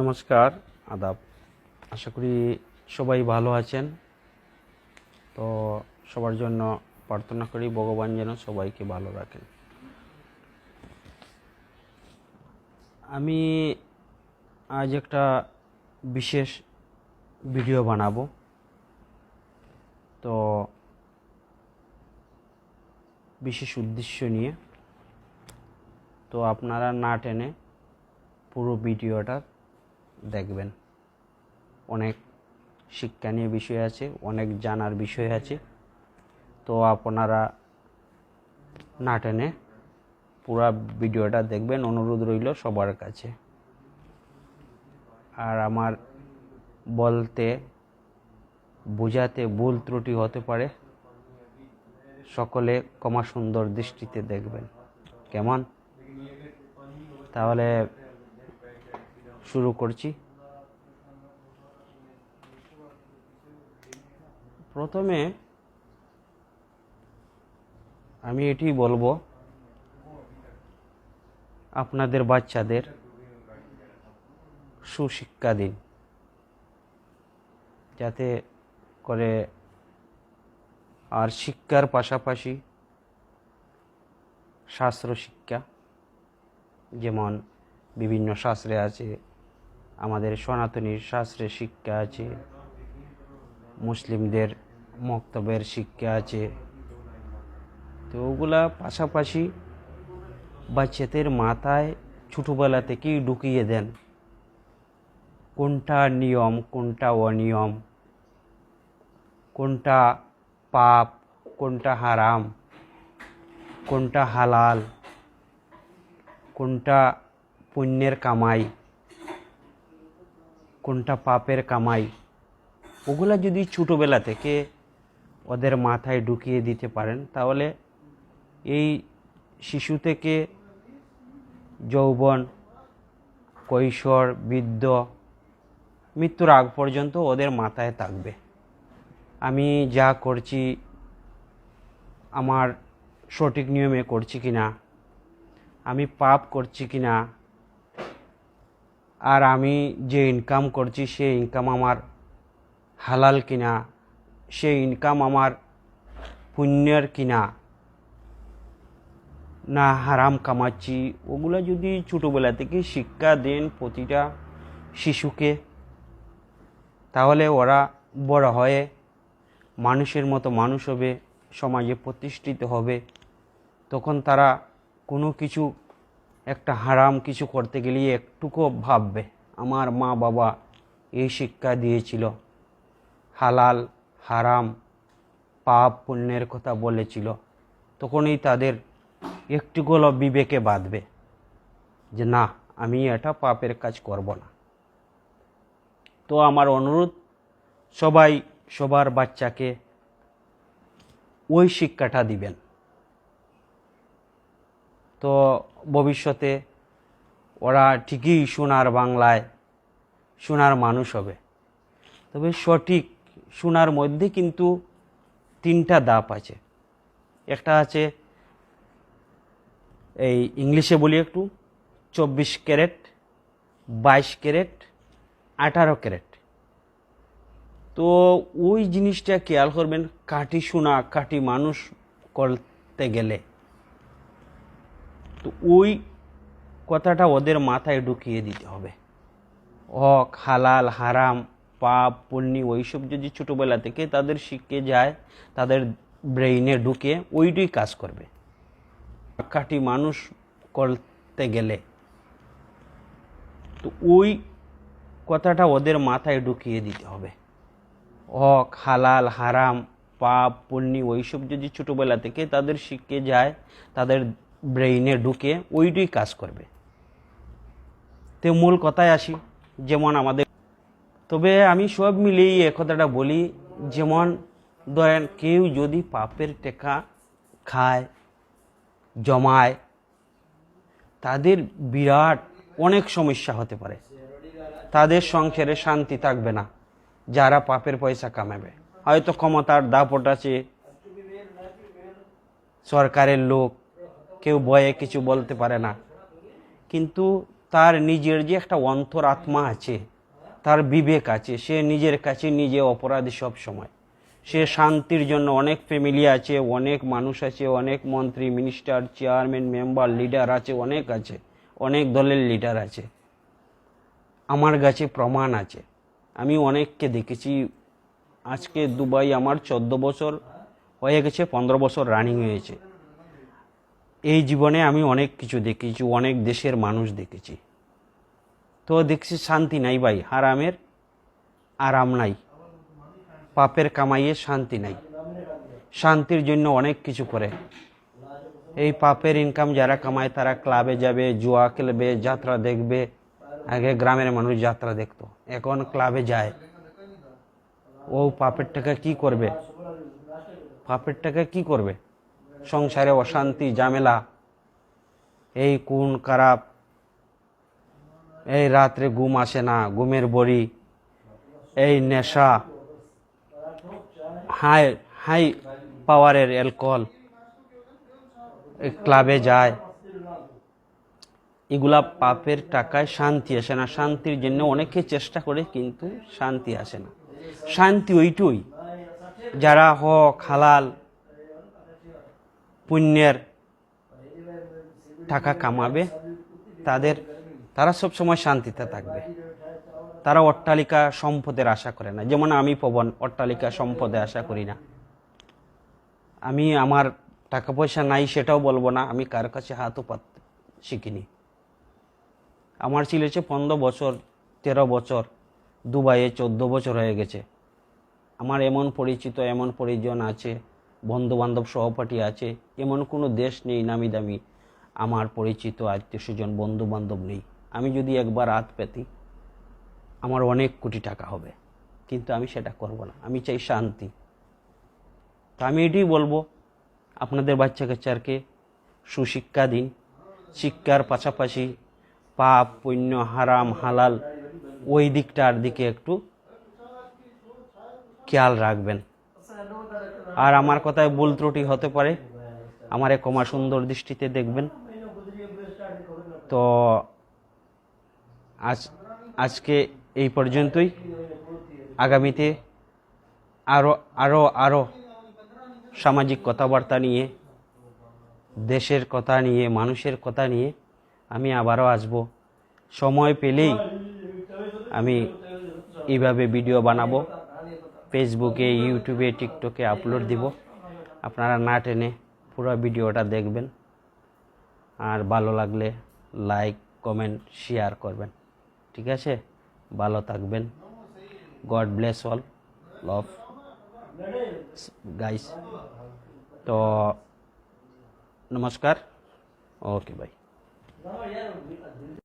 নমস্কার, আদাব। আশা করি সবাই ভালো আছেন। তো সবার জন্য প্রার্থনা করি ভগবান যেন সবাইকে ভালো রাখেন। আমি আজ একটা বিশেষ ভিডিও বানাবো। তো বিশেষ উদ্দেশ্য নিয়ে। তো আপনারা না টেনে পুরো ভিডিওটা দেখবেন। অনেক শিক্ষণীয় বিষয় আছে, অনেক জানার বিষয় আছে। তো আপনারা না টেনে পুরো ভিডিওটা দেখবেন, অনুরোধ রইল সবার কাছে। আর আমার বলতে, বোঝাতে ভুল ত্রুটি হতে পারে, সকলে কমা সুন্দর দৃষ্টিতে দেখবেন। কেমন? তাহলে শুরু করছি। প্রথমে আমি এটি বলব, আপনাদের বাচ্চাদের সুশিক্ষা দিন, যাতে করে আর শিক্ষার পাশাপাশি শাস্ত্র শিক্ষা যেমন বিভিন্ন শাস্ত্রে আছে আমাদের সনাতনী শাস্ত্রের শিক্ষা আছে, মুসলিমদের মক্তবের শিক্ষা আছে। তো ওগুলা পাশাপাশি বাচ্চাদের মাথায় ছোটোবেলা থেকেই ঢুকিয়ে দেন। কোনটা নিয়ম, কোনটা অনিয়ম, কোনটা পাপ, কোনটা হারাম, কোনটা হালাল, কোনটা পুণ্যের কামাই। কোনটা পাপের কামাই? ওগুলা যদি ছোটোবেলা থেকে ওদের মাথায় ঢুকিয়ে দিতে পারেন, তাহলে এই শিশু থেকে যৌবন, কৈশোর, বৃদ্ধ, মৃত্যুর আগ পর্যন্ত ওদের মাথায় থাকবে। আমি যা করছি, আমার সঠিক নিয়মে করছি কি না আমি পাপ করছি কি না আর আমি যে ইনকাম করছি সেই ইনকাম আমার হালাল কিনা সেই ইনকাম আমার পুণ্যের কিনা, না হারাম কামাচ্ছি, ওগুলো যদি ছোটোবেলা থেকে শিক্ষা দেন প্রতিটা শিশুকে, তাহলে ওরা বড় হয়ে মানুষের মতো মানুষ হবে, সমাজে প্রতিষ্ঠিত হবে, তখন তারা কোনো কিছু একটা হারাম কিছু করতে গেলে একটুকু ভাববে। আমার মা বাবা এই শিক্ষা দিয়েছিল। হালাল, হারাম, পাপ পুণ্যের কথা বলেছিল। তখনই তাদের একটুগুলো বিবেকে বাঁধবে যে, না, আমি এটা পাপের কাজ করব না। তো আমার অনুরোধ, সবাই, সবার বাচ্চাকে ওই শিক্ষাটা দিবেন। তো ভবিষ্যতে ওরা ঠিকই সোনার বাংলায় সোনার মানুষ হবে। তবে সঠিক সোনার মধ্যে কিন্তু তিনটা দাপ আছে। একটা আছে, এই ইংলিশে বলি একটু, চব্বিশ ক্যারেট, বাইশ ক্যারেট, আঠারো ক্যারেট। তো ওই জিনিসটা খেয়াল করবেন, কাঠি সোনা, কাঠি মানুষ করতে গেলে। তো ওই কথাটা ওদের মাথায় ঢুকিয়ে দিতে হবে। হক, হালাল, হারাম, পাপ, পুণ্যি ওইসব যদি ছোটোবেলা থেকে তাদের শিখে যায়, তাদের ব্রেইনে ঢুকে ওইটাই কাজ করবে। কাঠি মানুষ করতে গেলে। তো ওই কথাটা ওদের মাথায় ঢুকিয়ে দিতে হবে। হক, হালাল, হারাম, পাপ, পুণ্যি ওইসব যদি ছোটোবেলা থেকে তাদের শিখে যায়, তাদের ব্রেইনে ঢুকে ওইটাই কাজ করবে। তো মূল কথায় আসি, যেমন আমাদের তবে আমি সব মিলিয়ে এ কথাটা বলি, যেমন ধরেন কেউ যদি পাপের টেকা খায়, জমায়, তাদের বিরাট অনেক সমস্যা হতে পারে। তাদের সংসারে শান্তি থাকবে না, যারা পাপের পয়সা কামাবে। হয়তো ক্ষমতার দাপট আছে, সরকারের লোক কেউ ভয়ে কিছু বলতে পারে না। কিন্তু তার নিজের যে একটা অন্তর আত্মা আছে, তার বিবেক আছে, সে নিজের কাছে নিজে অপরাধী সব সময় সে শান্তির জন্য অনেক ফ্যামিলি আছে, অনেক মানুষ আছে, অনেক মন্ত্রী মিনিস্টার চেয়ারম্যান মেম্বার লিডার আছে, অনেক আছে, অনেক দলের লিডার আছে। আমার কাছে প্রমাণ আছে। আমি অনেককে দেখেছি, আজকে দুবাই আমার চোদ্দ বছর হয়ে গেছে, পনেরো বছর রানিং হয়েছে। এই জীবনে আমি অনেক কিছু দেখেছি, অনেক দেশের মানুষ দেখেছি। তো দেখছি শান্তি নাই ভাই, হারামের আরাম নাই। পাপের কামাইয়ে শান্তি নাই। শান্তির জন্য অনেক কিছু করে। এই পাপের ইনকাম যারা কামায় তারা ক্লাবে যাবে, জুয়া খেলবে, যাত্রা দেখবে। আগে গ্রামের মানুষ যাত্রা দেখতো, এখন ক্লাবে যায়। ও পাপের টাকা কি করবে? পাপের টাকা কি করবে? সংসারে অশান্তি, ঝামেলা। এই কোন খারাপ? এই রাত্রে ঘুম আসে না, ঘুমের বড়ি। এই নেশা। হাই হাই পাওয়ারের অ্যালকোহল। ক্লাবে যায়। এগুলা পাপের টাকায় শান্তি আসে না। শান্তির জন্য অনেকে চেষ্টা করে, কিন্তু শান্তি আসে না। শান্তি ওইটুই। যারা হক, হালাল পুণ্যের টাকা কামাবে, তাদের, তারা সব সময় শান্তিতে থাকবে। তারা অট্টালিকা সম্পদের আশা করে না। যেমন আমি পবন, অট্টালিকা সম্পদে আশা করি না। আমি আমার টাকা পয়সা নাই সেটাও বলব না, আমি কার কাছে হাতও পাত শিখিনি। আমার ছিল পনেরো বছর, তেরো বছর, দুবাইয়ে চোদ্দ বছর হয়ে গেছে। আমার এমন পরিচিত, এমন পরিজন আছে বন্ধু বান্ধব সহপাঠী আছে এমন কোনো দেশ নেই নামি দামি আমার পরিচিত আত্মীয় স্বজন বন্ধু বান্ধব নেই। আমি যদি একবার হাত পেতি, আমার অনেক কোটি টাকা হবে। কিন্তু আমি সেটা করব না। আমি চাই শান্তি। তা আমি এটাই বলব, আপনাদের বাচ্চা কাচ্চারকে সুশিক্ষা দিন। শিক্ষার পাশাপাশি পাপ, পুণ্য, হারাম, হালাল, ওই দিকটার দিকে একটু খেয়াল রাখবেন। আর আমার কথায় ভুল ত্রুটি হতে পারে। আমারে কমা সুন্দর দৃষ্টিতে দেখবেন। তো আজ, আজকে এই পর্যন্তই। আগামীতে আরও আরও আরও সামাজিক কথাবার্তা নিয়ে, দেশের কথা নিয়ে, মানুষের কথা নিয়ে আমি আবারও আসব। সময় পেলেই আমি এইভাবে ভিডিও বানাবো। ফেসবুকে ইউটিউবে টিকটকে আপলোড দিব। আপনারা না টেনে পুরো ভিডিওটা দেখবেন। আর ভালো লাগলে লাইক কমেন্ট শেয়ার করবেন। ঠিক আছে? ভালো থাকবেন। God bless all love guys তো, নমস্কার। Okay bye